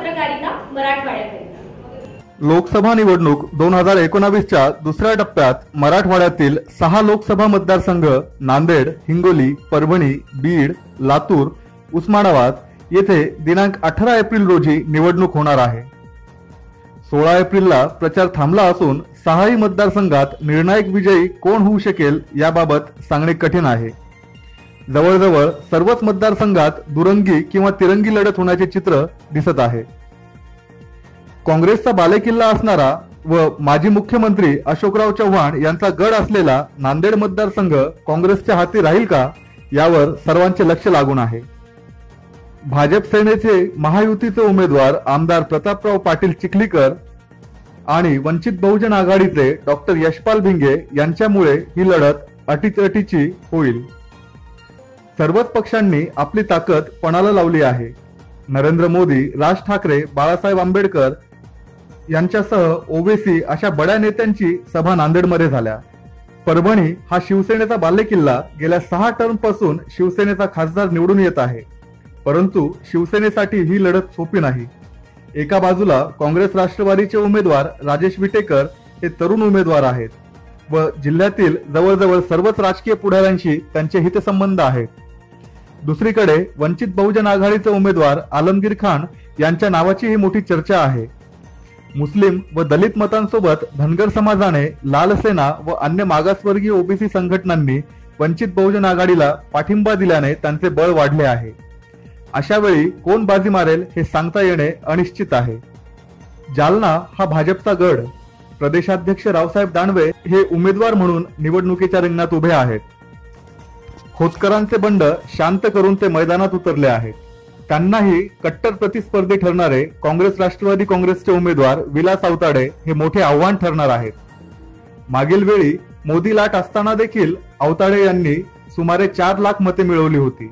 पत्रकारिता मराठवाड्याकरिता. लोकसभा निवडणूक दोन हजार एकोणावीसच्या दुसऱ्या टप्प्यात मराठवाड्यातील सहा लोकसभा मतदारसंघ नांदेड हिंगोली परभणी बीड लातूर उस्मानाबाद येथे दिनांक अठरा एप्रिल रोजी निवडणूक होणार आहे. सोळा एप्रिलला प्रचार थांबला असून सहाही मतदारसंघात निर्णायक विजयी कोण होऊ शकेल याबाबत सांगणे कठीण आहे. जवळजवळ सर्वच मतदारसंघात दुरंगी किंवा तिरंगी लढत होण्याचे चित्र दिसत आहे. काँग्रेसचा बालेकिल्ला असणारा व माजी मुख्यमंत्री अशोकराव चव्हाण यांचा गड असलेला नांदेड मतदारसंघ काँग्रेसच्या हाती राहील का यावर सर्वांचे लक्ष लागून आहे. भाजप सेनेचे महायुतीचे उमेदवार आमदार प्रतापराव पाटील चिखलीकर आणि वंचित बहुजन आघाडीचे डॉक्टर यशपाल भिंगे यांच्यामुळे ही लढत अटीतटीची होईल. सर्वच पक्षांनी आपली ताकद पणाला लावली आहे. नरेंद्र मोदी राज ठाकरे बाळासाहेब आंबेडकर यांच्यासह ओबीसी अशा बड्या नेत्यांची सभा नांदेडमध्ये झाल्या. परभणी हा शिवसेनेचा बालेकिल्ला गेल्या सहा टर्मपासून शिवसेनेचा खासदार निवडून येत आहे. परंतु शिवसेनेसाठी ही लढत सोपी नाही. एका बाजूला काँग्रेस राष्ट्रवादीचे उमेदवार राजेश विटेकर हे तरुण उमेदवार आहेत व जिल्ह्यातील जवळजवळ सर्वच राजकीय पुढाऱ्यांशी त्यांचे हितसंबंध आहेत. दुसरीकडे वंचित बहुजन आघाडीचे उमेदवार आलमगीर खान यांच्या नावाची ही मोठी चर्चा आहे. मुस्लिम व दलित मतांसोबत धनगर समाजाने लाल सेना व अन्य मागासवर्गीय ओबीसी संघटनांनी वंचित बहुजन आघाडीला पाठिंबा दिल्याने त्यांचे बळ वाढले आहे. अशा वेळी कोण बाजी मारेल हे सांगता येणे अनिश्चित आहे. जालना हा भाजपचा गड. प्रदेशाध्यक्ष रावसाहेब दानवे हे उमेदवार म्हणून निवडणुकीच्या रिंगणात उभे आहेत. खोतकरांचे बंड शांत करून ते मैदानात उतरले आहेत. त्यांनाही कट्टर प्रतिस्पर्धी ठरणारे काँग्रेस राष्ट्रवादी काँग्रेसचे उमेदवार विलास अवताडे हे मोठे आव्हान ठरणार आहेत. मागील वेळी मोदी लाट असताना देखील अवताडे यांनी सुमारे चार लाख मते मिळवली होती.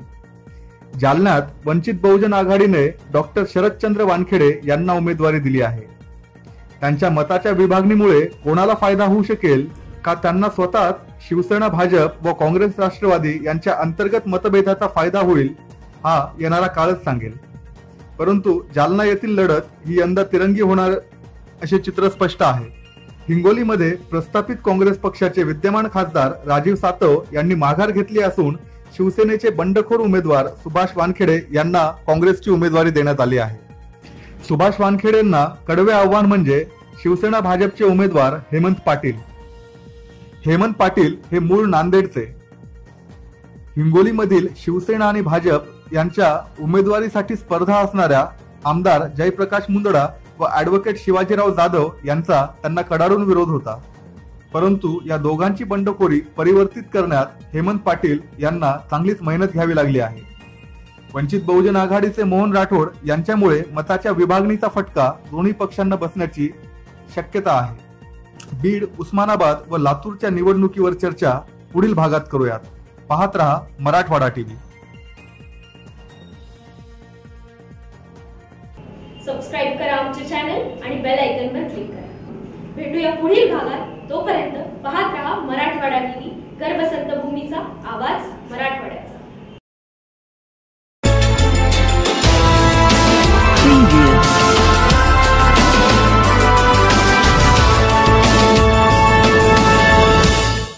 जालन्यात वंचित बहुजन आघाडीने डॉक्टर शरदचंद्र वानखेडे यांना उमेदवारी दिली आहे. त्यांच्या मताच्या विभागणीमुळे कोणाला फायदा होऊ शकेल का त्यांना स्वतःच शिवसेना भाजप व काँग्रेस राष्ट्रवादी यांच्या अंतर्गत मतभेदाचा फायदा होईल हा येणारा काळच सांगेल. परंतु जालना येथील लढत ही यंदा तिरंगी होणार असे चित्र स्पष्ट आहे. हिंगोलीमध्ये प्रस्थापित काँग्रेस पक्षाचे विद्यमान खासदार राजीव सातव यांनी माघार घेतली असून शिवसेनेचे बंडखोर उमेदवार सुभाष वानखेडे यांना काँग्रेसची उमेदवारी देण्यात आली आहे. सुभाष वानखेडेंना कडवे आव्हान म्हणजे शिवसेना भाजपचे उमेदवार हेमंत पाटील. हेमंत पाटील हे मूळ नांदेडचे. हिंगोलीमधील शिवसेना आणि भाजप यांच्या उमेदवारीसाठी स्पर्धा असणाऱ्या आमदार जयप्रकाश मुंदडा व ॲडव्होकेट शिवाजीराव जाधव यांचा त्यांना कडाडून विरोध होता. परंतु या दोघांची बंडखोरी परिवर्तित करण्यात हेमंत पाटील यांना चांगलीच मेहनत घ्यावी लागली आहे. वंचित बहुजन आघाडीचे मोहन राठोड यांच्यामुळे मताच्या विभागणीचा फटका दोन्ही पक्षांना बसण्याची शक्यता आहे. बीड उस्मानाबाद व लातूरच्या निवडणुकीवर चर्चा पुढील भागात करूयात. पाहत रहा मराठवाडा टीव्ही. सबस्क्राईब करा आमचे चॅनल आणि बेल आयकॉनवर क्लिक करा. भेटूया पुढील भागात. तोपर्यंत पाहत रहा मराठवाडा टीव्ही गर्भसंत भूमीचा आवाज मराठवाड्याचा.